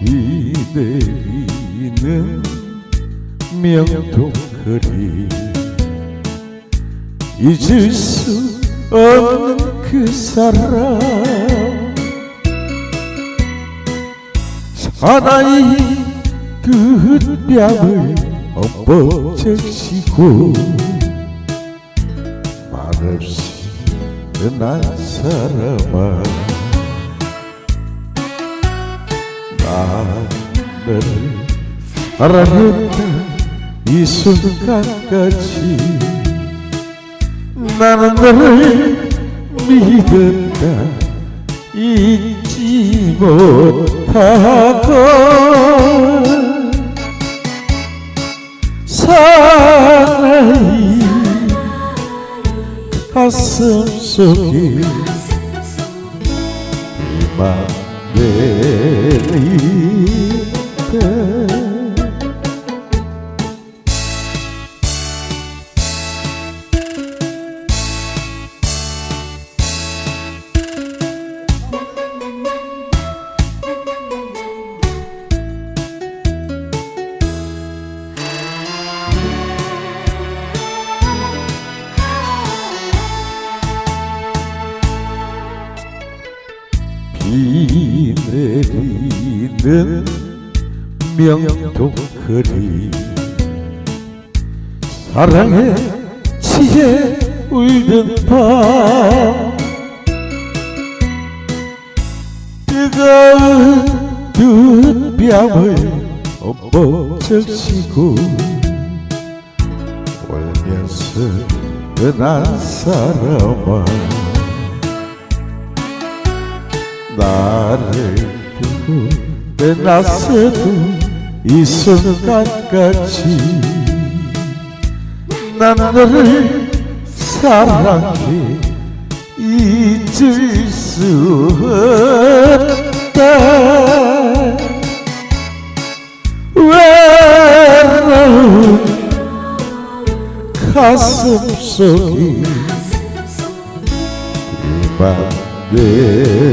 비 내리는 명동거리 잊을 수 없는 그 사람 사나이 그 뺨을 엎어적시고 말없이 난 사람아. 사랑했다 이 순간까지 나는 너를 믿었다. 잊지 못하고 사나이 가슴 속에 이만 내리 비 내리는 명동거리 사랑에 취해 울던 밤 뜨거운 두 뺨을 엎어적시고 울면서 떠난 사람아 두고 떠났어도 이 순간까지 난 너를 사랑해 잊을 수 없다. 외로운 가슴 속에 이만 내리다